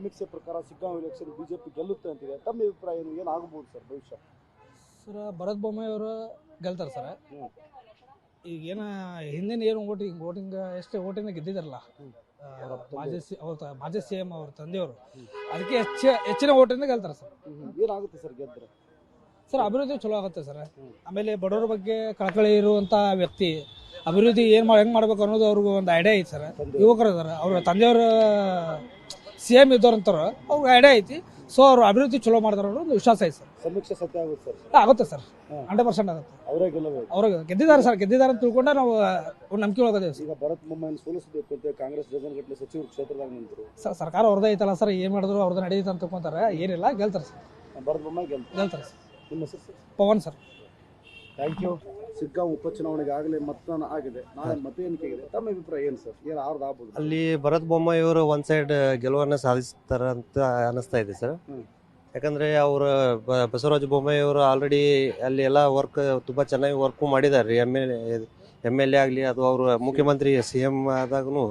ಸಮೀಕ್ಷೆ ಪ್ರಕಾರ Shiggaon election BJP ಗೆಲ್ಲುತ್ತೆ ಅಂತಿದೆ. ತಮ್ಮ ಅಭಿಪ್ರಾಯ ಏನು? ಏನಾಗಬಹುದು ಸರ್ ಭವಿಷ್ಯ? ಸರ್ ಭರತ್ ಬೊಮ್ಮಾಯಿ ಅವರು ಗೆಲ್ತಾರೆ ಸರ್. ಈಗ ಏನ ಹಿಂದಿನ ಏನು ವೋಟಿಂಗ್ ವೋಟಿಂಗ್ ಎಷ್ಟು ವೋಟಿಂಗ್ ಗೆದ್ದಿದಾರಲ್ಲ. ಮಾಜಿ ಸಿ ಅವ್ರ ತ- ಮಾಜಿ ಸಿ ಎಂ ಅವ್ರ ತಂದೆಯವರು ಅದಕ್ಕೆ ಹೆಚ್ಚ ಹೆಚ್ಚಿನ ಓಟಿಂದ ಗೆಲ್ತಾರೆ ಸರ್. ಏನಾಗುತ್ತೆ ಸರ್ ಗೆದ್ರೆ? ಸರ್ ಅಭಿವೃದ್ಧಿ ಚಲೋ ಆಗುತ್ತೆ ಸರ್. ಆಮೇಲೆ ಬಡವರ ಬಗ್ಗೆ ಕಳಕಳಿ ಇರುವಂತ ವ್ಯಕ್ತಿ ಅಭಿವೃದ್ಧಿ ಏನ್ ಮಾಡಿ ಹೆಂಗ್ ಮಾಡ್ಬೇಕು ಅನ್ನೋದು ಅವ್ರಿಗೆ ಒಂದು ಐಡಿಯಾ ಐತಿ ಸರ್. ಯುವಕರ ಅದಾರ ಅವ್ರ ತಂದೆಯವರು ಸಿ ಎಂ ಇದ್ದವ್ರು ಅಂತಾರ ಅವ್ರಿಗೆ ಐಡಿಯಾ ಐತಿ. ಸೊ ಅವ್ರು ಅಭಿವೃದ್ಧಿ ಚಲೋ ಮಾಡ್ತಾರ ಅನ್ನೋ ಒಂದು ವಿಶ್ವಾಸ ಐತಿ ಸರ್. ಸಮೀಕ್ಷೆ ಸತ್ಯ ಆಗುತ್ತೆ ಸರ್. ಆಗುತ್ತೆ ಸರ್. ಹಂಡ್ರೆಡ್ ಪರ್ಸೆಂಟ್ ಆಗುತ್ತೆ. ಅವರೇ ಗೆಲ್ಲಬೇಕು. ಅವ್ರಿಗೆ ಗೆದ್ದಿದ್ದಾರೆ ಸರ್ ಗೆದ್ದಿದ್ದಾರೆ ಅಂತ ತಿಳ್ಕೊಂಡ ನಾವು ನಂಬಿಕೆ ಒಳಗದೇವಿ ಸರ್. ಈಗ ಭರತ್ ಮೊಮ್ಮನ್ ಸೋಲಿಸಬೇಕು ಅಂತ ಕಾಂಗ್ರೆಸ್ ಡಜನ್ಗಟ್ಟಲೆ ಸಚಿವರು ಕ್ಷೇತ್ರದಾಗ ನಿಂತರು. ಸರ್ ಸರ್ಕಾರ ಅವ್ರದ್ದೇ ಐತಲ್ಲ ಸರ್ ಏನು ಮಾಡಿದ್ರು ಅವ್ರದ್ದು ನಡೆಯುತ್ತೆ ಅಂತ ತಿಳ್ಕೊಂತಾರೆ. ಏನಿಲ್ಲ ಗೆಲ್ತಾರೆ ಸರ್. ಭರತ್ ಬೊಮ್ಮಾಯಿ ಗೆಲ್ತಾರೆ. ಗೆಲ್ತಾರೆ ಸರ್. ನಿಮ್ಮ ಹೆಸರು sir? Pavan sir. Thank you Shiggaon ಉಪಚುನಾವಣೆಗೆ ಆಗಲೇ ಮತದಾನ ಆಗಿದೆ. ನಾಳೆ ಮತ ಎಣಿಕೆಗಿದೆ ತಮ್ಮ ಅಭಿಪ್ರಾಯ ಏನು ಸರ್? ಏನು ಆರ್ದು ಆಗ್ಬೋದು? ಅಲ್ಲಿ ಭರತ್ ಬೊಮ್ಮಾಯಿ ಅವರು ಒನ್ ಸೈಡ್ ಗೆಲುವನ್ನು ಸಾಧಿಸ್ತಾರ ಅಂತ ಅನಿಸ್ತಾ ಇದೆ ಸರ್. ಯಾಕಂದ್ರೆ ಅವರು ಬಸವರಾಜ ಬೊಮ್ಮಾಯಿ ಅವರು ಆಲ್ರೆಡಿ ಅಲ್ಲಿ ಎಲ್ಲ ವರ್ಕ್ ತುಂಬಾ ಚೆನ್ನಾಗಿ ವರ್ಕ್ ಮಾಡಿದ್ದಾರೆ M L M L A ಆಗಲಿ ಅಥವಾ ಅವರು ಮುಖ್ಯಮಂತ್ರಿ ಸಿ ಎಂ ಆದಾಗೂ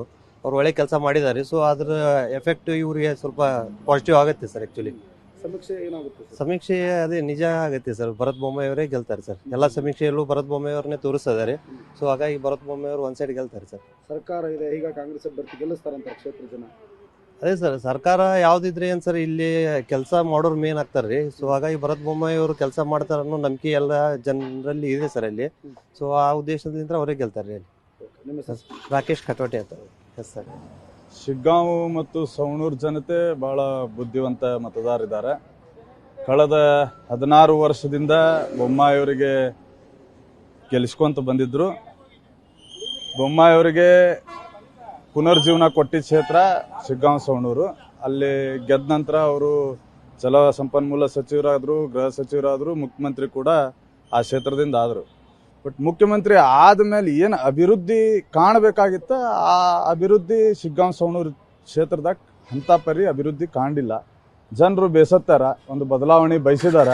ಅವ್ರು ಒಳ್ಳೆ ಕೆಲಸ ಮಾಡಿದ್ದಾರೆ ಸೊ ಅದ್ರ ಎಫೆಕ್ಟ್ ಇವರಿಗೆ ಸ್ವಲ್ಪ ಪಾಸಿಟಿವ್ ಆಗುತ್ತೆ ಸರ್ ಆಕ್ಚುಲಿ ಸಮೀಕ್ಷೆ ಏನಾಗುತ್ತೆ ಸರ್? ಸಮೀಕ್ಷೆ ಅದೇ ನಿಜ ಆಗುತ್ತೆ ಸರ್. ಭರತ್ ಬೊಮ್ಮಾಯಿ ಅವರೇ ಗೆಲ್ತಾರೆ ಸರ್. ಎಲ್ಲ ಸಮೀಕ್ಷೆಯಲ್ಲೂ ಭರತ್ ಬೊಮ್ಮಾಯಿ ತೋರಿಸ್ತಾರೆ ತೋರಿಸ್ತಿದ್ದಾರೆ ಸೊ ಹಾಗಾಗಿ ಭರತ್ ಬೊಮ್ಮಾಯಿ ಒಂದ್ ಸೈಡ್ ಗೆಲ್ತಾರೆ ಸರ್. ಸರ್ಕಾರ ಇದೆ ಈಗ ಕಾಂಗ್ರೆಸ್ ಅಭ್ಯರ್ಥಿ ಗೆಲ್ಲಿಸ್ತಾರಂತ ಕ್ಷೇತ್ರ ಜನ. ಅದೇ ಸರ್ ಸರ್ಕಾರ ಯಾವ್ದಿದ್ರೆ ಏನ್ ಸರ್ ಇಲ್ಲಿ ಕೆಲಸ ಮಾಡೋರು ಮೇನ್ ಆಗ್ತಾರ್ರಿ ಸೊ ಹಾಗಾಗಿ ಭರತ್ ಬೊಮ್ಮಾಯಿಯವರು ಕೆಲಸ ಮಾಡ್ತಾರ ಅನ್ನೋ ನಂಬಿಕೆ ಎಲ್ಲ ಜನರಲ್ಲಿ ಇದೆ ಸರ್ ಅಲ್ಲಿ. ಸೊ ಆ ಉದ್ದೇಶದಿಂದ ಅವರೇ ಗೆಲ್ತಾರೆ ಅಲ್ಲಿ. ನಿಮ್ಮ ಹೆಸರು? ರಾಕೇಶ್ ಕಟೋಟೆ ಅಂತ. ಎಸ್ ಸರ್ ಶಿಗ್ಗಾಂವ್ ಮತ್ತು ಸವಣೂರು ಜನತೆ ಬಹಳ ಬುದ್ಧಿವಂತ ಮತದಾರಿದ್ದಾರೆ ಕಳೆದ ಹದಿನಾರು ವರ್ಷದಿಂದ ಬೊಮ್ಮಾಯಿಯವರಿಗೆ ಗೆಲ್ಲಿಸ್ಕೊಂತ ಬಂದಿದ್ರು. ಬೊಮ್ಮಾಯಿಯವರಿಗೆ ಪುನರ್ಜೀವನ ಕೊಟ್ಟಿದ್ದ ಕ್ಷೇತ್ರ ಶಿಗ್ಗಾಂವ್, ಸವಣೂರು. ಅಲ್ಲಿ ಗೆದ್ದ ನಂತರ ಅವರು ಜಲ ಸಂಪನ್ಮೂಲ ಸಚಿವರಾದರು, ಗೃಹ ಸಚಿವರಾದರು, ಮುಖ್ಯಮಂತ್ರಿ ಕೂಡ ಆ ಕ್ಷೇತ್ರದಿಂದ ಆದರು. ಬಟ್ ಮುಖ್ಯಮಂತ್ರಿ ಆದಮೇಲೆ ಏನು ಅಭಿವೃದ್ಧಿ ಕಾಣಬೇಕಾಗಿತ್ತ, ಆ ಅಭಿವೃದ್ಧಿ ಶಿಗ್ಗಾಂ ಸವಣೂರು ಕ್ಷೇತ್ರದಾಗ ಅಂತ ಪರಿ ಅಭಿವೃದ್ಧಿ ಕಾಣಲಿಲ್ಲ. ಜನರು ಬೇಸತ್ತಾರ, ಒಂದು ಬದಲಾವಣೆ ಬಯಸಿದಾರ.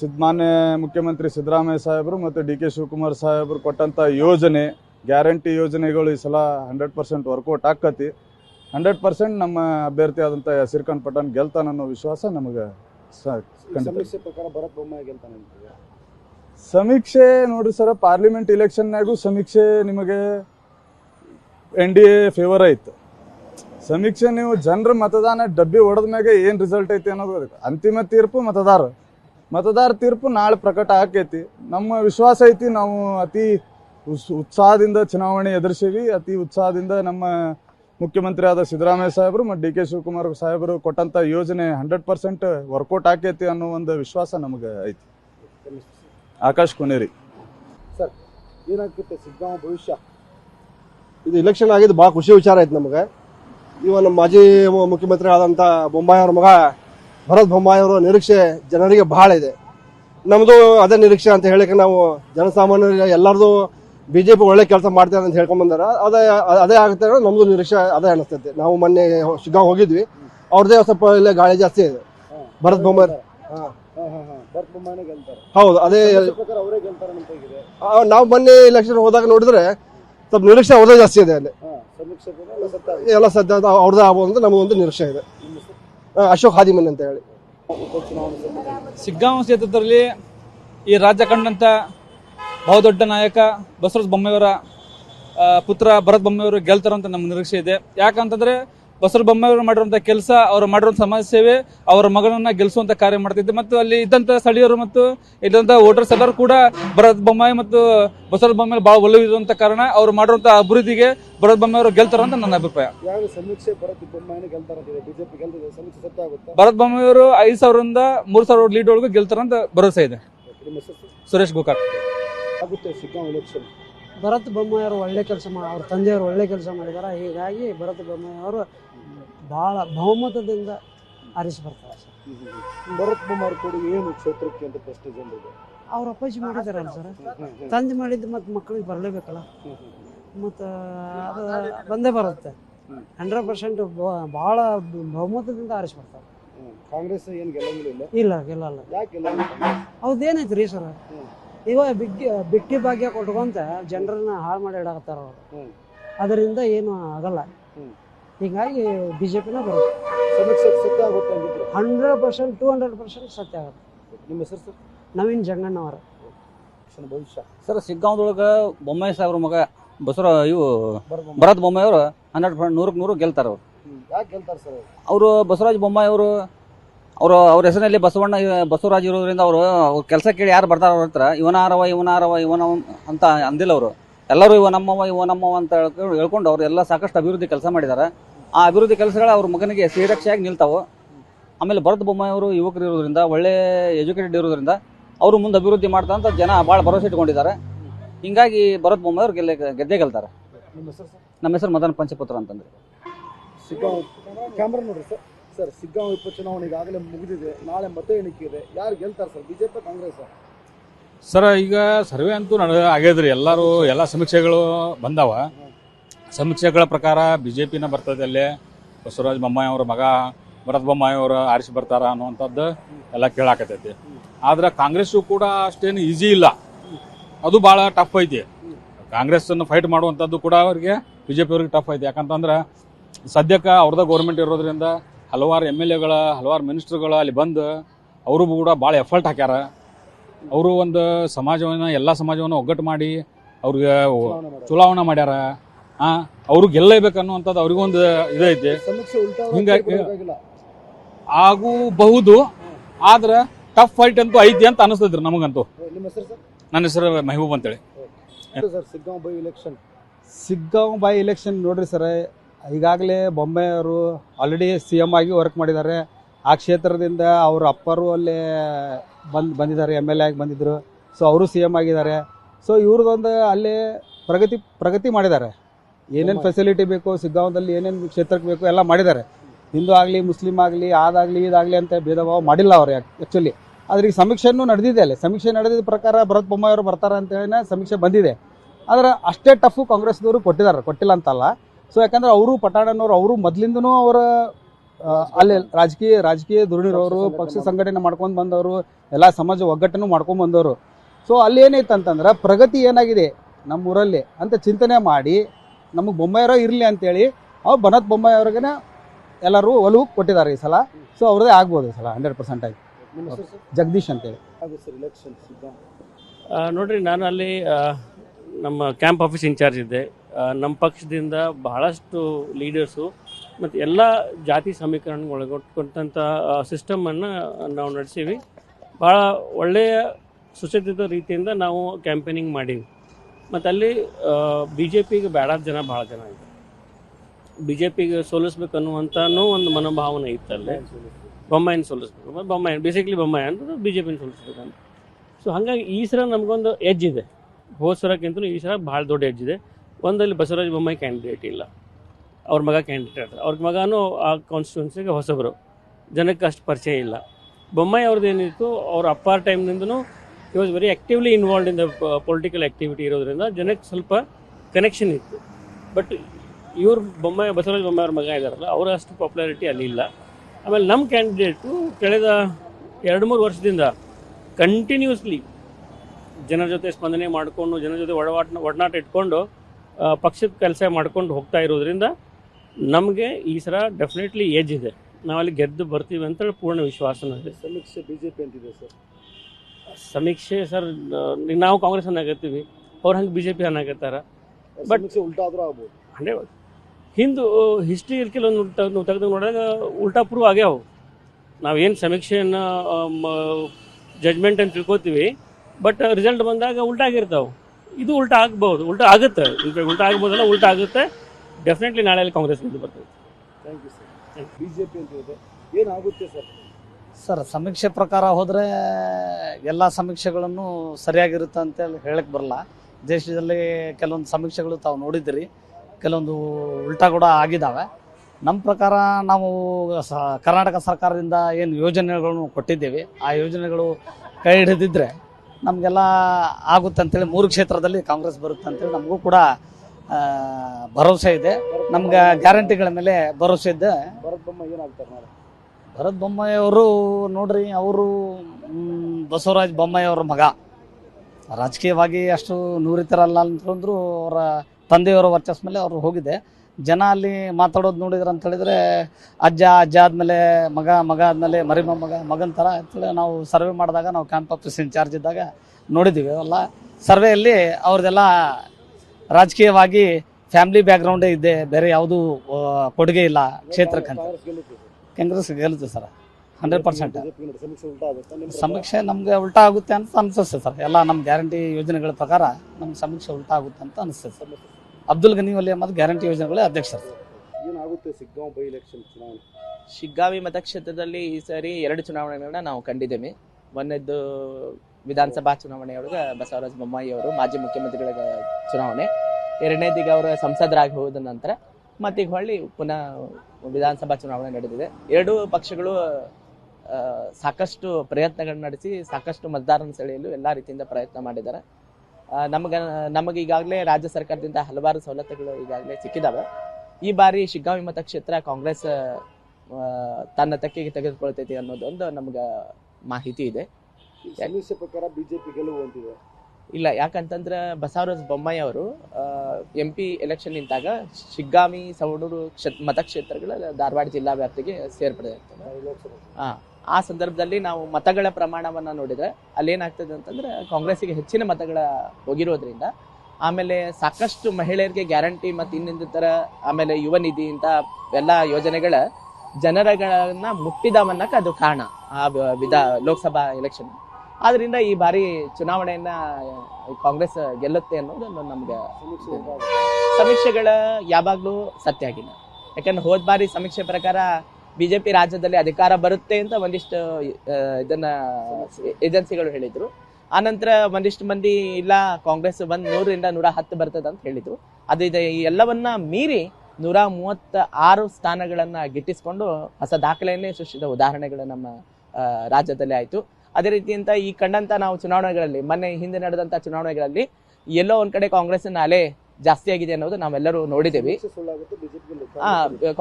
ಸಿದ್ಮಾನ್ಯ ಮುಖ್ಯಮಂತ್ರಿ ಸಿದ್ದರಾಮಯ್ಯ ಸಾಹೇಬರು ಮತ್ತು ಡಿ ಕೆ ಶಿವಕುಮಾರ್ ಸಾಹೇಬರು ಕೊಟ್ಟಂಥ ಯೋಜನೆ, ಗ್ಯಾರಂಟಿ ಯೋಜನೆಗಳು ಈ ಸಲ ಹಂಡ್ರೆಡ್ ಪರ್ಸೆಂಟ್ ವರ್ಕೌಟ್ ಆಕತಿ ಹಂಡ್ರೆಡ್ ಪರ್ಸೆಂಟ್ ನಮ್ಮ ಅಭ್ಯರ್ಥಿ ಆದಂಥ ಯಸಿರ್ಖಾನ್ ಪಠಾಣ್ ಗೆಲ್ತಾನ ಅನ್ನೋ ವಿಶ್ವಾಸ ನಮಗೆ ಸ- ಖಂಡಿತ. ಸಮೀಕ್ಷೆ ನೋಡ್ರಿ ಸರ್ ಪಾರ್ಲಿಮೆಂಟ್ ಇಲೆಕ್ಷನ್ನಾಗೂ ಸಮೀಕ್ಷೆ ನಿಮಗೆ ಎನ್ ಡಿ ಎ ಫೇವರ್ ಆಯ್ತು ಸಮೀಕ್ಷೆ ನೀವು ಜನರ ಮತದಾನ ಡಬ್ಬಿ ಹೊಡೆದ ಮ್ಯಾಗೆ ಏನು ರಿಸಲ್ಟ್ ಐತಿ ಅನ್ನೋದು. ಅಂತಿಮ ತೀರ್ಪು ಮತದಾರ ಮತದಾರ ತೀರ್ಪು ನಾಳೆ ಪ್ರಕಟ ಆಕೈತಿ ನಮ್ಮ ವಿಶ್ವಾಸ ಐತಿ, ನಾವು ಅತಿ ಉತ್ಸಾಹದಿಂದ ಚುನಾವಣೆ ಎದುರಿಸೀವಿ ಅತಿ ಉತ್ಸಾಹದಿಂದ ನಮ್ಮ ಮುಖ್ಯಮಂತ್ರಿ ಆದ ಸಿದ್ದರಾಮಯ್ಯ ಸಾಹೇಬರು ಮತ್ತು ಡಿ ಕೆ ಶಿವಕುಮಾರ್ ಸಾಹೇಬರು ಕೊಟ್ಟಂತ ಯೋಜನೆ ಹಂಡ್ರೆಡ್ ಪರ್ಸೆಂಟ್ ವರ್ಕೌಟ್ ಆಕೈತಿ ಅನ್ನೋ ಒಂದು ವಿಶ್ವಾಸ ನಮಗೆ ಐತಿ? ಆಕಾಶ್ ಕುನೇರಿ. ಸರ್ ಏನಾಗುತ್ತೆ ಸಿಗ್ಗಾಂವ್ ಭವಿಷ್ಯ. ಇದು ಇಲೆಕ್ಷನ್ ಆಗಿದ್ದು ಭಾಳ ಖುಷಿ ವಿಚಾರ ಐತೆ ನಮಗೆ. ಇವ ನಮ್ಮ ಮಾಜಿ ಮುಖ್ಯಮಂತ್ರಿ ಆದಂಥ ಬೊಮ್ಮಾಯಿ ಅವ್ರ ಮಗ ಭರತ್ ಬೊಮ್ಮಾಯಿ ಅವರ ನಿರೀಕ್ಷೆ ಜನರಿಗೆ ಬಹಳ ಇದೆ. ನಮ್ಮದು ಅದೇ ನಿರೀಕ್ಷೆ ಅಂತ ಹೇಳಕ್ಕೆ ನಾವು ಜನಸಾಮಾನ್ಯರಿಗೆ ಎಲ್ಲರದು ಬಿ ಜೆ ಪಿ ಒಳ್ಳೆ ಕೆಲಸ ಮಾಡ್ತಾರೆ ಅಂತ ಹೇಳ್ಕೊಂಡ್ ಬಂದಾರ. ಅದೇ ಅದೇ ಆಗುತ್ತೆ ಅಂದ್ರೆ ನಮ್ಮದು ನಿರೀಕ್ಷೆ ಅದೇ ಅನಿಸ್ತೈತೆ. ನಾವು ಮೊನ್ನೆ ಶಿಗ್ಗಾಂವ್ ಹೋಗಿದ್ವಿ. ಅವ್ರದ್ದೇ ಸ್ವಲ್ಪ ಇಲ್ಲೇ ಗಾಳಿ ಜಾಸ್ತಿ ಇದೆ. ಭರತ್ ಬೊಮ್ಮಾಯಿ ಹಾ. ಹಾ ಹಾ ಹಾ ಭರತ್ ಬೊಮ್ಮಾಯಿನೇ ಗೆಲ್ತಾರೆ ಹೌದು ಅದೇ ನಾವು ಮೊನ್ನೆ ಇಲೆಕ್ಷನ್ ಹೋದಾಗ ನೋಡಿದ್ರೆ ಸ್ವಲ್ಪ ನಿರೀಕ್ಷೆ ಅವ್ರದೇ ಜಾಸ್ತಿ ಇದೆ ಅಲ್ಲಿ. ಎಲ್ಲ ಸದ್ಯ ಅವ್ರದ್ದೇ ಆಗ್ಬೋದು ಅಂತ ನಮಗೊಂದು ನಿರೀಕ್ಷೆ ಇದೆ. ಅಶೋಕ್ ಹಾದಿಮನ್ ಅಂತ ಹೇಳಿ. ಸಿಗ್ಗಾಂವ್ ಕ್ಷೇತ್ರದಲ್ಲಿ ಈ ರಾಜ್ಯ ಕಂಡಂತ ಬಹುದೊಡ್ಡ ನಾಯಕ ಬಸವರಾಜ ಬೊಮ್ಮೆಯವರ ಪುತ್ರ ಭರತ್ ಬೊಮ್ಮೆಯವರು ಗೆಲ್ತಾರಂತ ನಮ್ಮ ನಿರೀಕ್ಷೆ ಇದೆ. ಯಾಕಂತಂದ್ರೆ ಬೊಮ್ಮಾಯಿಯವರು ಮಾಡಿರುವಂತ ಕೆಲಸ ಅವರು ಮಾಡಿರುವಂತ ಸಮಾಜ ಸೇವೆ ಅವರ ಮಗನನ್ನ ಗೆಲ್ಲಿಸುವಂಥ ಕಾರ್ಯ ಮಾಡ್ತಿದ್ದೆ. ಮತ್ತು ಅಲ್ಲಿ ಇದ್ದಂತ ಸ್ಥಳೀಯರು ಮತ್ತು ಇದ್ದಂತ ವೋಟರ್ಸ್ ಎಲ್ಲರೂ ಕೂಡ ಭರತ್ ಬೊಮ್ಮಾಯಿ ಮತ್ತು ಬಸವ ಬೊಮ್ಮಾಯಿ ಬಹಳ ಇರುವಂಥ ಕಾರಣ ಅವರು ಮಾಡಿರುವಂತ ಅಭಿವೃದ್ಧಿಗೆ ಭರತ್ ಬೊಮ್ಮಾಯಿಯವರು ಗೆಲ್ತಾರಂತ ನನ್ನ ಅಭಿಪ್ರಾಯ. ಯಾವ ಸಮೀಕ್ಷೆ ಭರತ್ ಗೆಲ್ತಾರೆ ಬೊಮ್ಮಾಯಿಯವರು ಐದು ಸಾವಿರದಿಂದ ಮೂರು ಸಾವಿರ ಲೀಡ್ ಒಳಗೂ ಗೆಲ್ತಾರಂತ ಭರವಸೆ ಇದೆ. ಸುರೇಶ್ ಗೋಕಾಕ್. ಆಗುತ್ತೆ ಎಲೆಕ್ಷನ್ ಭರತ್ ಬೊಮ್ಮಾಯಿಯವರು ಒಳ್ಳೆ ಕೆಲಸ ಮಾಡಿ ಅವ್ರ ತಂದೆಯವರು ಒಳ್ಳೆ ಕೆಲಸ ಮಾಡಿದ್ದಾರೆ ಹೀಗಾಗಿ ಭರತ್ ಬೊಮ್ಮಾಯಿಯವರು ಭಾಳ ಬಹುಮತದಿಂದ ಆರಿಸಿ ಬರ್ತಾರೆ ಸರ್. ಭರತ್ ಕುಮಾರ್ ಕೊಡುಗೆ ಏನು ಕ್ಷೇತ್ರಕ್ಕೆ ಅಂತ ಪ್ರಶ್ನೆ ಜನರಿಗೆ ಅವ್ರ ಅಪ್ಪಾಜಿ ಮಾಡಿದಾರಲ್ಲ ಸರ್? ತಂದೆ ಮಾಡಿದ್ದು ಮತ್ತು ಮಕ್ಕಳಿಗೆ ಬರಲೇಬೇಕಲ್ಲ? ಮತ್ತು ಅದು ಬಂದೇ ಬರುತ್ತೆ. ಹಂಡ್ರೆಡ್ ಪರ್ಸೆಂಟ್ ಭಾಳ ಬಹುಮತದಿಂದ ಆರಿಸಿ ಬರ್ತಾರೆ. ಕಾಂಗ್ರೆಸ್ ಏನು ಗೆಲ್ಲಂಗಿಲ್ಲ ಇಲ್ಲ? ಗೆಲ್ಲಲ್ಲ. ಯಾಕೆ ಗೆಲ್ಲ ಹೌದೇನೈತೆ ರೀ ಸರ್ ಇವಾಗ ಬಿಟ್ಟಿ ಬಿಟ್ಟಿ ಭಾಗ್ಯ ಕೊಟ್ಕೊಂತ ಜನರನ್ನ ಹಾಳು ಮಾಡಿ ಇಡಾಕತ್ತಾರ ಅವರು. ಅದರಿಂದ ಏನು ಆಗಲ್ಲ. ಹೀಗಾಗಿ ಬಿ ಜೆ ಪಿನ ಬರುತ್ತೆ ಸಮೀಕ್ಷೆ ಸತ್ಯ ಆಗುತ್ತೆ ಅಂದಿದ್ರು. Hundred percent two hundred percent ಸತ್ಯ ಆಗುತ್ತೆ. ನಿಮ್ಮ ಹೆಸರು ಸರ್? ನವೀನ್ ಜಂಗಣ್ಣವರ ಎಲೆಕ್ಷನ್ ಭವಿಷ್ಯ. ಸರ್ ಸಿಗ್ಗಾಂವ್ದೊಳಗೆ ಬೊಮ್ಮಾಯಿ ಸಾಹೇಬ್ರ ಮಗ ಬಸರ ಇವು ಭರತ್ ಬೊಮ್ಮಾಯಿ ಅವರು ಹಂಡ್ರೆಡ್ ಪರ್ಸೆಂಟ್ ನೂರಕ್ಕೆ ನೂರು ಗೆಲ್ತಾರೆ ಅವ್ರು. ಯಾಕೆ ಗೆಲ್ತಾರೆ ಸರ್ ಅವರು? ಬಸವರಾಜ ಬೊಮ್ಮಾಯಿ ಅವರು ಅವರು ಅವ್ರ ಹೆಸರಿನಲ್ಲಿ ಬಸವಣ್ಣ ಬಸವರಾಜ್ ಇರೋದ್ರಿಂದ ಅವರು ಕೆಲಸ ಕೇಳಿ ಯಾರು ಬರ್ತಾರೆ ಅವ್ರ ಹತ್ರ ಇವನಾರವ ಇವನಾರವ ಇವನ ಅಂತ ಅಂದಿಲ್ಲ ಅವರು. ಎಲ್ಲರೂ ಇವ ನಮ್ಮವ ಇವ ನಮ್ಮವ ಅಂತ ಹೇಳ್ಕೊಂಡು ಹೇಳ್ಕೊಂಡು ಅವ್ರು ಎಲ್ಲ ಸಾಕಷ್ಟು ಅಭಿವೃದ್ಧಿ ಕೆಲಸ ಮಾಡಿದ್ದಾರೆ ಆ ಅಭಿವೃದ್ಧಿ ಕೆಲಸಗಳು ಅವ್ರ ಮಗನಿಗೆ ಶ್ರೀರಕ್ಷೆಯಾಗಿ ನಿಲ್ತಾವೆ. ಆಮೇಲೆ ಭರತ್ ಬೊಮ್ಮಾಯಿ ಅವರು ಯುವಕರು ಇರೋದ್ರಿಂದ ಒಳ್ಳೆ ಎಜುಕೇಟೆಡ್ ಇರೋದ್ರಿಂದ ಅವರು ಮುಂದೆ ಅಭಿವೃದ್ಧಿ ಮಾಡ್ತಾ ಅಂತ ಜನ ಭಾಳ ಭರವಸೆ ಇಟ್ಕೊಂಡಿದ್ದಾರೆ ಹಿಂಗಾಗಿ ಭರತ್ ಬೊಮ್ಮಾಯಿ ಅವ್ರು ಗೆಲ್ಲೆ ಗೆದ್ದೇ ಗೆಲ್ತಾರೆ. ನಿಮ್ಮ ಹೆಸರು ಮದನ ಪಂಚಪುತ್ರ ಅಂತಂದ್ರೆ. ಸಿಗ್ಗಾಂವ್ ಕ್ಯಾಮ್ರಾ ನೋಡ್ರಿ ಸರ್. ಸರ್ ಸಿಗ್ಗಾಂವ್ ಉಪಚುನಾವಣೆ ಈಗಾಗಲೇ ಮುಗಿದಿದೆ. ನಾಳೆ ಮತ ಎಣಿಕೆ ಇದೆ. ಯಾರು ಗೆಲ್ತಾರೆ ಸರ್? ಬಿಜೆಪಿ ಕಾಂಗ್ರೆಸ್ ಸರ್, ಈಗ ಸರ್ವೆ ಅಂತೂ ನಡ ಆಗ್ಯದ್ರಿ. ಎಲ್ಲರೂ ಎಲ್ಲ ಸಮೀಕ್ಷೆಗಳು ಬಂದಾವ. ಸಮೀಕ್ಷೆಗಳ ಪ್ರಕಾರ ಬಿ ಜೆ ಪಿನ ಬರ್ತದೆ ಅಲ್ಲೇ. ಬಸವರಾಜ ಬೊಮ್ಮಾಯಿ ಅವರ ಮಗ, ಭರತ್ ಬೊಮ್ಮಾಯಿ ಆರಿಸಿ ಬರ್ತಾರ ಅನ್ನುವಂಥದ್ದು ಎಲ್ಲ ಕೇಳಾಕತೈತಿ ಆದ್ರೆ ಕಾಂಗ್ರೆಸ್ಸು ಕೂಡ ಅಷ್ಟೇನು ಈಸಿ ಇಲ್ಲ. ಅದು ಭಾಳ ಟಫ್ ಐತಿ. ಕಾಂಗ್ರೆಸ್ ಫೈಟ್ ಮಾಡುವಂಥದ್ದು ಕೂಡ ಅವ್ರಿಗೆ ಬಿ ಜೆ ಪಿಯವ್ರಿಗೆ ಟಫ್ ಐತಿ. ಯಾಕಂತಂದ್ರೆ ಸದ್ಯಕ್ಕೆ ಅವ್ರದ ಗೌರ್ಮೆಂಟ್ ಇರೋದ್ರಿಂದ ಹಲವಾರು ಎಂ ಎಲ್ ಎಗಳ ಹಲವಾರು ಮಿನಿಸ್ಟರ್ಗಳು ಅಲ್ಲಿ ಬಂದು ಅವರು ಕೂಡ ಭಾಳ ಎಫರ್ಟ್ ಹಾಕ್ಯಾರ. ಅವರು ಒಂದು ಸಮಾಜವನ್ನು ಎಲ್ಲ ಸಮಾಜವನ್ನು ಒಗ್ಗಟ್ಟು ಮಾಡಿ ಅವ್ರಿಗೆ ಚುನಾವಣೆ ಮಾಡ್ಯಾರ. ಆ ಅವ್ರು ಗೆಲ್ಲೇಬೇಕು ಅನ್ನುವಂಥದ್ದು ಅವ್ರಿಗೊಂದು ಇದೈತಿ ಹಿಂಗಾಗಿ- ಆಗೂಬಹುದು ಆದ್ರೆ ಟಫ್ ಫೈಟ್ ಅಂತೂ ಐತಿ ಅಂತ ಅನಿಸ್ತದ್ರಿ ನಮಗಂತೂ. ನಿಮ್ಮ ಹೆಸರು ಸರ್? ನನ್ನ ಹೆಸರು ಮೆಹಬೂಬ್ ಅಂತೇಳಿ. Sir Shiggaon by election Shiggaon by election ನೋಡ್ರಿ ಸರ್ ಈಗಾಗಲೇ ಬೊಂಬೆ ಅವರು ಆಲ್ರೆಡಿ ಸಿ ಎಂ ಆಗಿ ವರ್ಕ್ ಮಾಡಿದ್ದಾರೆ. ಆ ಕ್ಷೇತ್ರದಿಂದ ಅವ್ರ ಅಪ್ಪರು ಅಲ್ಲಿ ಬಂದು ಬಂದಿದ್ದಾರೆ ಎಂ ಎಲ್ ಎ ಆಗಿ ಬಂದಿದ್ರು. ಸೊ ಅವರು ಸಿ ಎಂ ಆಗಿದ್ದಾರೆ. ಸೊ ಇವ್ರದ್ದೊಂದು ಅಲ್ಲಿ ಪ್ರಗತಿ ಪ್ರಗತಿ ಮಾಡಿದ್ದಾರೆ. ಏನೇನು ಫೆಸಿಲಿಟಿ ಬೇಕು, ಸಿಗ್ಗಾಂವದಲ್ಲಿ ಏನೇನು ಕ್ಷೇತ್ರಕ್ಕೆ ಬೇಕು ಎಲ್ಲ ಮಾಡಿದ್ದಾರೆ. ಹಿಂದೂ ಆಗಲಿ, ಮುಸ್ಲಿಂ ಆಗಲಿ ಅದಾಗಲಿ ಇದಾಗಲಿ ಅಂತ ಭೇದ ಭಾವ ಮಾಡಿಲ್ಲ ಅವ್ರು ಆ್ಯಕ್ಚುಲಿ ಆದ್ರೆ ಈಗ ಸಮೀಕ್ಷೆನೂ ನಡೆದಿದೆ ಅಲ್ಲಿ. ಸಮೀಕ್ಷೆ ನಡೆದಿದ್ದ ಪ್ರಕಾರ ಭರತ್ ಬೊಮ್ಮಾಯಿ ಅವರು ಬರ್ತಾರೆ ಅಂತ ಹೇಳಿ ಸಮೀಕ್ಷೆ ಬಂದಿದೆ. ಆದರೆ ಅಷ್ಟೇ ಟಫು ಕಾಂಗ್ರೆಸ್ದವರು ಕೊಟ್ಟಿದ್ದಾರೆ. ಕೊಟ್ಟಿಲ್ಲ ಅಂತಲ್ಲ. ಸೊ ಯಾಕಂದ್ರೆ ಅವರು ಪಟಾಣನವರು ಅವರು ಮೊದಲಿಂದನೂ ಅವರ ಅಲ್ಲಿ ರಾಜಕೀಯ ರಾಜಕೀಯ ಧುರೀಣರವರು ಪಕ್ಷ ಸಂಘಟನೆ ಮಾಡ್ಕೊಂಡು ಬಂದವರು ಎಲ್ಲ ಸಮಾಜ ಒಗ್ಗಟ್ಟನ್ನು ಮಾಡ್ಕೊಂಡು ಬಂದವರು. ಸೊ ಅಲ್ಲಿ ಏನೈತೆ ಅಂತಂದ್ರೆ ಪ್ರಗತಿ ಏನಾಗಿದೆ ನಮ್ಮ ಊರಲ್ಲಿ ಅಂತ ಚಿಂತನೆ ಮಾಡಿ ನಮಗೆ ಬೊಮ್ಮಾಯಿರೋ ಇರಲಿ ಅಂತೇಳಿ ಅವ್ರು ಬನತ್ ಬೊಮ್ಮಾಯಿ ಅವ್ರಿಗೆ ಎಲ್ಲರೂ ಒಲವು ಕೊಟ್ಟಿದ್ದಾರೆ ಈ ಸಲ. ಸೊ ಅವ್ರದೇ ಆಗ್ಬೋದು ಈ ಸಲ ಹಂಡ್ರೆಡ್ ಪರ್ಸೆಂಟ್ ಆಗಿ. ಜಗದೀಶ್ ಅಂತೇಳಿ. ನೋಡ್ರಿ ನಾನು ಅಲ್ಲಿ ನಮ್ಮ ಕ್ಯಾಂಪ್ ಆಫೀಸ್ ಇನ್ಚಾರ್ಜ್ ಇದ್ದೆ. ನಮ್ಮ ಪಕ್ಷದಿಂದ ಬಹಳಷ್ಟು ಲೀಡರ್ಸು ಮತ್ತು ಎಲ್ಲ ಜಾತಿ ಸಮೀಕರಣ ಒಳಗೊಟ್ಕೊಂಡಂಥ ಸಿಸ್ಟಮನ್ನು ನಾವು ನಡೆಸೀವಿ. ಭಾಳ ಒಳ್ಳೆಯ ಸುಸಜ್ಜಿತ ರೀತಿಯಿಂದ ನಾವು ಕ್ಯಾಂಪೇನಿಂಗ್ ಮಾಡೀವಿ. ಮತ್ತು ಅಲ್ಲಿ ಬಿ ಜೆ ಪಿಗೆ ಬೇಡಾದ ಜನ ಭಾಳ ಜನ ಇದ್ದಾರೆ. ಬಿ ಜೆ ಪಿಗೆ ಸೋಲಿಸ್ಬೇಕು ಅನ್ನುವಂಥನೂ ಒಂದು ಮನೋಭಾವನೆ ಇತ್ತು ಅಲ್ಲಿ. ಬೊಮ್ಮಾಯಿನ ಸೋಲಿಸ್ಬೇಕು, ಮತ್ತು ಬೊಮ್ಮಾಯಿ ಬೇಸಿಕ್ಲಿ ಬೊಮ್ಮಾಯಿ ಅಂದ್ರೆ ಬಿ ಜೆ ಪಿನ ಸೋಲಿಸ್ಬೇಕಂತ ಸೊ ಹಾಗಾಗಿ ಈ ಸಲ ನಮಗೊಂದು ಎಜ್ ಇದೆ. ಹೋದ ಸಲಕ್ಕಿಂತ ಈ ಸಲ ಭಾಳ ದೊಡ್ಡ ಎಜ್ ಇದೆ. ಒಂದಲ್ಲಿ ಬಸವರಾಜ ಬೊಮ್ಮಾಯಿ ಕ್ಯಾಂಡಿಡೇಟ್ ಇಲ್ಲ. ಅವ್ರ ಮಗ ಕ್ಯಾಂಡಿಡೇಟ್ ಅವ್ರ ಮಗನೂ ಆ ಕಾನ್ಸ್ಟಿಟ್ಯೂನ್ಸಿಗೆ ಹೊಸಬರು. ಜನಕ್ಕೆ ಅಷ್ಟು ಪರಿಚಯ ಇಲ್ಲ. ಬೊಮ್ಮಾಯಿ ಅವ್ರದ್ದು ಏನಿತ್ತು, ಅವ್ರ ಅಪ್ಪಾರ್ ಟೈಮ್ನಿಂದನೂ ಈ was very actively involved in the political activity ಇರೋದ್ರಿಂದ ಜನಕ್ಕೆ ಸ್ವಲ್ಪ ಕನೆಕ್ಷನ್ ಇತ್ತು. ಬಟ್ ಇವ್ರು ಬೊಮ್ಮಾಯಿ, ಬಸವರಾಜ ಬೊಮ್ಮಾಯಿ ಅವ್ರ ಮಗ ಇದ್ದಾರಲ್ಲ ಅವರ ಅಷ್ಟು ಪಾಪ್ಯುಲಾರಿಟಿ ಅಲ್ಲಿ ಇಲ್ಲ. ಆಮೇಲೆ ನಮ್ಮ ಕ್ಯಾಂಡಿಡೇಟು ಕಳೆದ ಎರಡು ಮೂರು ವರ್ಷದಿಂದ ಕಂಟಿನ್ಯೂಸ್ಲಿ ಜನರ ಜೊತೆ ಸ್ಪಂದನೆ ಮಾಡಿಕೊಂಡು ಜನರ ಜೊತೆ ಒಡವಾಟ ಒಡನಾಟ ಇಟ್ಕೊಂಡು ಪಕ್ಷದ ಕೆಲಸ ಮಾಡ್ಕೊಂಡು ಹೋಗ್ತಾ ಇರೋದ್ರಿಂದ ನಮಗೆ ಈ ಸಲ ಡೆಫಿನೆಟ್ಲಿ ಏಜ್ ಇದೆ. ನಾವಲ್ಲಿ ಗೆದ್ದು ಬರ್ತೀವಿ ಅಂತೇಳಿ ಪೂರ್ಣ ವಿಶ್ವಾಸ ಇದೆ ಸಮೀಕ್ಷೆ ಪಿ ಅಂತಿದೆ ಸರ್. ಸಮೀಕ್ಷೆ ಸರ್ ನಾವು ಕಾಂಗ್ರೆಸ್ ಅನ್ನಾಗತ್ತೀವಿ ಅವ್ರು ಹಂಗೆ ಬಿ ಜೆ ಪಿ ಅನ್ನಾಗತ್ತಾರ ಬಟ್ ಸಮೀಕ್ಷೆ ಉಲ್ಟಾ ಆದ್ರೂ ಆಗ್ಬೋದು. ಹಂಡ್ರೆಡ್ ಹಿಂದು ಹಿಸ್ಟ್ರಿ ಕೆಲವೊಂದು ನಾವು ತೆಗೆದು ನೋಡಿದಾಗ ಉಲ್ಟಾ ಪ್ರೂವ್ ಆಗ್ಯಾವು ನಾವೇನು ಸಮೀಕ್ಷೆಯನ್ನು ಜಜ್ಮೆಂಟ್ ಅಂತ ತಿಳ್ಕೊತೀವಿ ಬಟ್ ರಿಸಲ್ಟ್ ಬಂದಾಗ ಉಲ್ಟಾಗಿರ್ತಾವೆ ಇದು ಉಲ್ಟಾ ಆಗ್ಬೋದು ಉಲ್ಟಾ ಆಗುತ್ತೆ. ಉಲ್ಟಾ ಆಗ್ಬೋದಲ್ಲ ಉಲ್ಟಾ ಆಗುತ್ತೆ. ಡೆಫಿನೆಟ್ಲಿ ನಾಳೆ ಕಾಂಗ್ರೆಸ್ ಗೆದ್ದು ಬರ್ತದೆ. ಥ್ಯಾಂಕ್ ಯು ಸರ್ ಬಿಜೆಪಿ ಅಂತ ಇದೆ ಏನಾಗುತ್ತೆ ಸರ್? ಸರ್ ಸಮೀಕ್ಷೆ ಪ್ರಕಾರ ಹೋದರೆ ಎಲ್ಲ ಸಮೀಕ್ಷೆಗಳನ್ನು ಸರಿಯಾಗಿರುತ್ತೆ ಅಂತೇಳಿ ಹೇಳಕ್ಕೆ ಬರಲ್ಲ. ದೇಶದಲ್ಲಿ ಕೆಲವೊಂದು ಸಮೀಕ್ಷೆಗಳು ತಾವು ನೋಡಿದ್ದೀರಿ. ಕೆಲವೊಂದು ಉಲ್ಟಾ ಕೂಡ ಆಗಿದ್ದಾವೆ. ನಮ್ಮ ಪ್ರಕಾರ ನಾವು ಸ ಕರ್ನಾಟಕ ಸರ್ಕಾರದಿಂದ ಏನು ಯೋಜನೆಗಳನ್ನು ಕೊಟ್ಟಿದ್ದೀವಿ. ಆ ಯೋಜನೆಗಳು ಕೈ ಹಿಡಿದಿದ್ದರೆ ನಮಗೆಲ್ಲ ಆಗುತ್ತೆ ಅಂತೇಳಿ ಮೂರು ಕ್ಷೇತ್ರದಲ್ಲಿ ಕಾಂಗ್ರೆಸ್ ಬರುತ್ತೆ ಅಂತೇಳಿ ನಮಗೂ ಕೂಡ ಭರವಸೆ ಇದೆ. ನಮ್ಗೆ ಗ್ಯಾರಂಟಿಗಳ ಮೇಲೆ ಭರವಸೆ ಇದೆ. ಭರತ್ ಬೊಮ್ಮಾಯಿ ಏನಾಗ್ತಾರೆ ಭರತ್ ಬೊಮ್ಮಾಯಿ ಅವರು ನೋಡ್ರಿ, ಅವರು ಬಸವರಾಜ ಬೊಮ್ಮಾಯಿ ಅವ್ರ ಮಗ. ರಾಜಕೀಯವಾಗಿ ಅಷ್ಟು ನೂರಿತರಲ್ಲ ಅಂತಂದ್ರು ಅವರ ತಂದೆಯವರ ವರ್ಚಸ್ ಮೇಲೆ ಅವರು ಹೋಗಿದೆ. ಜನ ಅಲ್ಲಿ ಮಾತಾಡೋದು ನೋಡಿದ್ರೆ ಅಂತ ಹೇಳಿದ್ರೆ, ಅಜ್ಜ ಅಜ್ಜ ಆದಮೇಲೆ ಮಗ ಮಗ ಆದಮೇಲೆ ಮರಿ ಮಗ, ಮಗನ ಥರ ಅಂತೇಳಿ ನಾವು ಸರ್ವೆ ಮಾಡಿದಾಗ, ನಾವು ಕ್ಯಾಂಪ್ ಆಫೀಸ್ ಇನ್ಚಾರ್ಜ್ ಇದ್ದಾಗ ನೋಡಿದ್ದೀವಿ ಅವೆಲ್ಲ ಸರ್ವೆಯಲ್ಲಿ ಅವ್ರದ್ದೆಲ್ಲ ರಾಜಕೀಯವಾಗಿ ಫ್ಯಾಮಿಲಿ ಬ್ಯಾಕ್ಗ್ರೌಂಡೇ ಇದ್ದೆ ಬೇರೆ ಯಾವುದೂ ಕೊಡುಗೆ ಇಲ್ಲ ಕ್ಷೇತ್ರಕ್ಕಂತ. ಕಾಂಗ್ರೆಸ್ ಗೆಲ್ಲುತ್ತೆ ಸರ್. Hundred percent. ಸಮೀಕ್ಷೆ ನಮಗೆ ಉಲ್ಟಾ? ಆಗುತ್ತೆ ಅಂತ ಅನಿಸುತ್ತೆ ಸರ್ ಎಲ್ಲ ನಮ್ಮ ಗ್ಯಾರಂಟಿ ಯೋಜನೆಗಳ ಪ್ರಕಾರ ನಮ್ಮ ಸಮೀಕ್ಷೆ ಉಲ್ಟಾ ಆಗುತ್ತೆ ಅಂತ ಅನಿಸುತ್ತೆ ಸರ್. ಅಬ್ದುಲ್ ಗನಿ ವಲಿ ಅಹಮದ್ ಗ್ಯಾರಂಟಿ ಯೋಜನೆಗಳ ಅಧ್ಯಕ್ಷ ಸರ್. ಶಿಗ್ಗಾವಿ ಮತಕ್ಷೇತ್ರದಲ್ಲಿ ಈ ಸಾರಿ ಎರಡು ಚುನಾವಣೆಗಳನ್ನ ನಾವು ಕಂಡಿದ್ದೇವೆ. ಮೊನ್ನೆದ್ದು ವಿಧಾನಸಭಾ ಚುನಾವಣೆಯೊಳಗ ಬಸವರಾಜ ಬೊಮ್ಮಾಯಿ ಅವರು ಮಾಜಿ ಮುಖ್ಯಮಂತ್ರಿಗಳ ಚುನಾವಣೆ. ಎರಡನೇದೀಗ ಅವರು ಸಂಸದರಾಗಿ ಹೋದ ನಂತರ ಮತ್ತೀಗ ಹೊಳ್ಳಿ ಪುನಃ ವಿಧಾನಸಭಾ ಚುನಾವಣೆ ನಡೆದಿದೆ. ಎರಡೂ ಪಕ್ಷಗಳು ಸಾಕಷ್ಟು ಪ್ರಯತ್ನಗಳನ್ನು ನಡೆಸಿ, ಸಾಕಷ್ಟು ಮತದಾರನ ಸೆಳೆಯಲು ಎಲ್ಲ ರೀತಿಯಿಂದ ಪ್ರಯತ್ನ ಮಾಡಿದ್ದಾರೆ. ನಮಗೆ, ನಮಗ ಈಗಾಗಲೇ ರಾಜ್ಯ ಸರ್ಕಾರದಿಂದ ಹಲವಾರು ಸವಲತ್ತುಗಳು ಈಗಾಗಲೇ ಸಿಕ್ಕಿದಾವೆ. ಈ ಬಾರಿ ಶಿಗ್ಗಾವಿ ಮತಕ್ಷೇತ್ರ ಕಾಂಗ್ರೆಸ್ ತನ್ನ ತೆಕ್ಕೆಗೆ ತೆಗೆದುಕೊಳ್ತೈತಿ ಅನ್ನೋದೊಂದು ನಮ್ಗೆ ಮಾಹಿತಿ ಇದೆ. ಸಮೀಕ್ಷೆ ಪ್ರಕಾರ ಬಿಜೆಪಿ ಗೆಲುವು ಅಂತಿದೆ. ಇಲ್ಲ ಯಾಕಂತಂದ್ರೆ ಬಸವರಾಜ ಬೊಮ್ಮಾಯಿ ಅವರು ಎಂ ಪಿ ಎಲೆಕ್ಷನ್ ನಿಂತಾಗ ಶಿಗ್ಗಾಮಿ ಸವಣೂರು ಕ್ಷೇತ್ರ ಮತಕ್ಷೇತ್ರಗಳ ಧಾರವಾಡ ಜಿಲ್ಲಾ ವ್ಯಾಪ್ತಿಗೆ ಸೇರ್ಪಡೆ ಆಗ್ತದೆ. ಲೋಕಸಭಾ ಆ, ಸಂದರ್ಭದಲ್ಲಿ ನಾವು ಮತಗಳ ಪ್ರಮಾಣವನ್ನ ನೋಡಿದ್ರೆ ಅಲ್ಲಿ ಏನಾಗ್ತದೆ ಅಂತಂದ್ರೆ ಕಾಂಗ್ರೆಸ್ಸಿಗೆ ಹೆಚ್ಚಿನ ಮತಗಳ ಹೋಗಿರೋದ್ರಿಂದ ಆಮೇಲೆ ಸಾಕಷ್ಟು ಮಹಿಳೆಯರಿಗೆ ಗ್ಯಾರಂಟಿ ಮತ್ತು ಇನ್ನಿತರ ಆಮೇಲೆ ಯುವ ನಿಧಿ ಇಂಥ ಎಲ್ಲ ಯೋಜನೆಗಳ ಜನರಗಳನ್ನ ಮುಟ್ಟಿದವನ್ನಕ ಅದು ಕಾರಣ ಆ ವಿಧ ಲೋಕಸಭಾ ಎಲೆಕ್ಷನ್ ಆದ್ರಿಂದ ಈ ಬಾರಿ ಚುನಾವಣೆಯನ್ನ ಕಾಂಗ್ರೆಸ್ ಗೆಲ್ಲುತ್ತೆ ಅನ್ನೋದು ನಮ್ಗೆ ಸಮೀಕ್ಷೆ ಸಮೀಕ್ಷೆಗಳ ಯಾವಾಗ್ಲೂ ಸತ್ಯ ಆಗಿಲ್ಲ. ಯಾಕಂದ್ರೆ ಹೋದ್ ಬಾರಿ ಸಮೀಕ್ಷೆ ಪ್ರಕಾರ ಬಿಜೆಪಿ ರಾಜ್ಯದಲ್ಲಿ ಅಧಿಕಾರ ಬರುತ್ತೆ ಅಂತ ಒಂದಿಷ್ಟು ಇದನ್ನ ಏಜೆನ್ಸಿಗಳು ಹೇಳಿದ್ರು. ಆನಂತರ ಒಂದಿಷ್ಟು ಮಂದಿ ಇಲ್ಲ, ಕಾಂಗ್ರೆಸ್ ಬಂದ್ ನೂರರಿಂದ ನೂರ ಹತ್ತು ಬರ್ತದೆ ಅಂತ ಹೇಳಿದ್ರು. ಅದು ಇದೆ, ಈ ಎಲ್ಲವನ್ನ ಮೀರಿ ನೂರ ಮೂವತ್ತ ಆರು ಸ್ಥಾನಗಳನ್ನ ಗಿಟ್ಟಿಸ್ಕೊಂಡು ಹೊಸ ದಾಖಲೆಯನ್ನೇ ಸೃಷ್ಟಿಸಿದ ಉದಾಹರಣೆಗಳು ನಮ್ಮ ರಾಜ್ಯದಲ್ಲಿ ಆಯ್ತು. ಅದೇ ರೀತಿಯಂತ ಈ ಕಂಡಂತ ನಾವು ಚುನಾವಣೆಗಳಲ್ಲಿ ಮೊನ್ನೆ ಹಿಂದೆ ನಡೆದಂತ ಚುನಾವಣೆಗಳಲ್ಲಿ ಎಲ್ಲೋ ಒಂದ್ ಕಡೆ ಕಾಂಗ್ರೆಸ್ನ ಅಲೆ ಜಾಸ್ತಿ ಆಗಿದೆ ಅನ್ನೋದು ನಾವೆಲ್ಲರೂ ನೋಡಿದ್ದೇವೆ.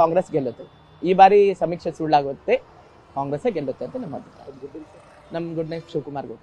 ಕಾಂಗ್ರೆಸ್ ಗೆಲ್ಲುತ್ತೆ. ಈ ಬಾರಿ ಸಮೀಕ್ಷೆ ಸುಳ್ಳಾಗುತ್ತೆ ಕಾಂಗ್ರೆಸ್ ಗೆಲ್ಲುತ್ತೆ ಅಂತ ನಮ್ಮ. ನಮ್ ಗುಡ್ ನೈಟ್ ಶಿವಕುಮಾರ್ ಗೌಡ.